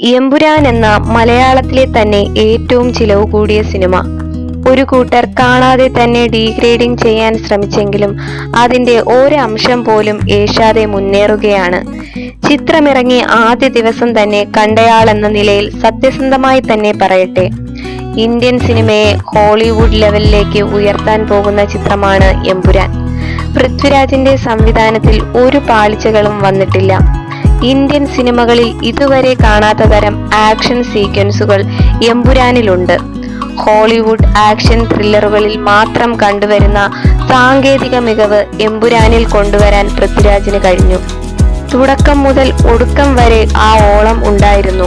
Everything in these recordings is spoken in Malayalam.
എമ്പുരാൻ എന്ന മലയാളത്തിലെ തന്നെ ഏറ്റവും ചിലവ് കൂടിയ സിനിമ. ഒരു കൂട്ടർ കാണാതെ തന്നെ ഡീഗ്രേഡിംഗ് ചെയ്യാൻ ശ്രമിച്ചെങ്കിലും അതിന്റെ ഒരംശം പോലും ഏശാതെ മുന്നേറുകയാണ്. ചിത്രമിറങ്ങി ആദ്യ ദിവസം തന്നെ കണ്ടയാളെന്ന നിലയിൽ സത്യസന്ധമായി തന്നെ പറയട്ടെ. ഇന്ത്യൻ സിനിമയെ ഹോളിവുഡ് ലെവലിലേക്ക് ഉയർത്താൻ പോകുന്ന ചിത്രമാണ് എമ്പുരാൻ. പൃഥ്വിരാജിന്റെ സംവിധാനത്തിൽ ഒരു പാളിച്ചകളും വന്നിട്ടില്ല. ഇന്ത്യൻ സിനിമകളിൽ ഇതുവരെ കാണാത്ത തരം ആക്ഷൻ സീക്വൻസുകൾ എമ്പുരാനിലുണ്ട്. ഹോളിവുഡ് ആക്ഷൻ ത്രില്ലറുകളിൽ മാത്രം കണ്ടുവരുന്ന സാങ്കേതിക മികവ് എമ്പുരാനിൽ കൊണ്ടുവരാൻ പൃഥ്വിരാജിന് കഴിഞ്ഞു. തുടക്കം മുതൽ ഒടുക്കം വരെ ആ ഓളം ഉണ്ടായിരുന്നു.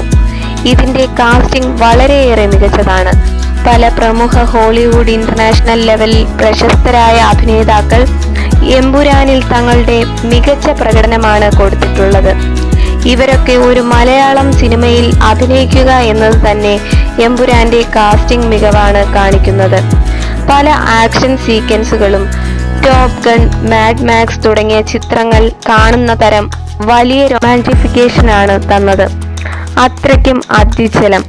ഇതിന്റെ കാസ്റ്റിംഗ് വളരെയേറെ മികച്ചതാണ്. പല പ്രമുഖ ഹോളിവുഡ് ഇന്റർനാഷണൽ ലെവലിൽ പ്രശസ്തരായ അഭിനേതാക്കൾ എമ്പുരാനിൽ തങ്ങളുടെ മികച്ച പ്രകടനമാണ് കൊടുത്തിട്ടുള്ളത്. ഇവരൊക്കെ ഒരു മലയാളം സിനിമയിൽ അഭിനയിക്കുക എന്നത് തന്നെ എമ്പുരാന്റെ കാസ്റ്റിംഗ് മികവാണ് കാണിക്കുന്നത്. പല ആക്ഷൻ സീക്വൻസുകളും ടോപ് ഗൺ മാഡ് മാക്സ് തുടങ്ങിയ ചിത്രങ്ങൾ കാണുന്ന തരം വലിയ റൊമാന്റിഫിക്കേഷനാണ് തന്നത്. അത്രയ്ക്കും അത്യുച്ചലം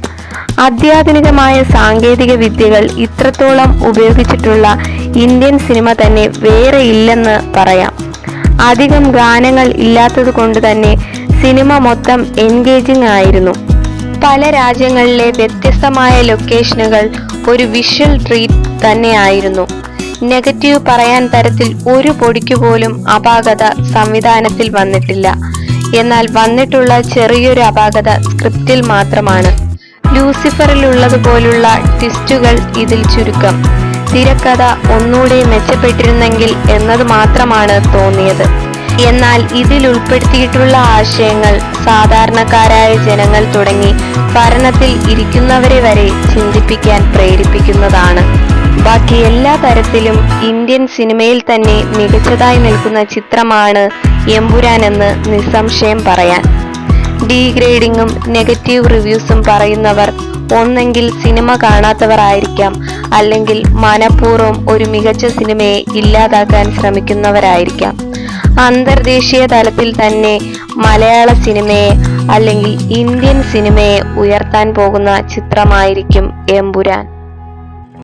അത്യാധുനികമായ സാങ്കേതിക വിദ്യകൾ ഇത്രത്തോളം ഉപയോഗിച്ചിട്ടുള്ള ഇന്ത്യൻ സിനിമ തന്നെ വേറെ ഇല്ലെന്ന് പറയാം. അധികം ഗാനങ്ങൾ ഇല്ലാത്തത് കൊണ്ട് തന്നെ സിനിമ മൊത്തം എൻഗേജിംഗ് ആയിരുന്നു. പല രാജ്യങ്ങളിലെ വ്യത്യസ്തമായ ലൊക്കേഷനുകൾ ഒരു വിഷ്വൽ ട്രീറ്റ് തന്നെയായിരുന്നു നെഗറ്റീവ് പറയാൻ തരത്തിൽ ഒരു പൊടിക്ക് പോലും അപാകത സംവിധാനത്തിൽ വന്നിട്ടില്ല. എന്നാൽ വന്നിട്ടുള്ള ചെറിയൊരു അപാകത സ്ക്രിപ്റ്റിൽ മാത്രമാണ്. ലൂസിഫറിലുള്ളതുപോലുള്ള ട്വിസ്റ്റുകൾ ഇതിൽ ചുരുക്കം. തിരക്കഥ ഒന്നുകൂടെ മെച്ചപ്പെട്ടിരുന്നെങ്കിൽ എന്നത് മാത്രമാണ് തോന്നിയത്. എന്നാൽ ഇതിൽ ഉൾപ്പെടുത്തിയിട്ടുള്ള ആശയങ്ങൾ സാധാരണക്കാരായ ജനങ്ങൾ തുടങ്ങി ഭരണത്തിൽ ഇരിക്കുന്നവരെ വരെ ചിന്തിപ്പിക്കാൻ പ്രേരിപ്പിക്കുന്നതാണ്. ബാക്കി എല്ലാ തരത്തിലും ഇന്ത്യൻ സിനിമയിൽ തന്നെ മികച്ചതായി നിൽക്കുന്ന ചിത്രമാണ് എമ്പുരാൻ എന്ന് നിസ്സംശയം പറയാൻ. ഡീഗ്രേഡിങ്ങും നെഗറ്റീവ് റിവ്യൂസും പറയുന്നവർ ഒന്നെങ്കിൽ സിനിമ കാണാത്തവർ ആയിരിക്കാം. അല്ലെങ്കിൽ മനഃപൂർവം ഒരു മികച്ച സിനിമയെ ഇല്ലാതാക്കാൻ ശ്രമിക്കുന്നവരായിരിക്കാം. അന്തർദേശീയ തലത്തിൽ തന്നെ മലയാള സിനിമയെ അല്ലെങ്കിൽ ഇന്ത്യൻ സിനിമയെ ഉയർത്താൻ പോകുന്ന ചിത്രമായിരിക്കും എമ്പുരാൻ.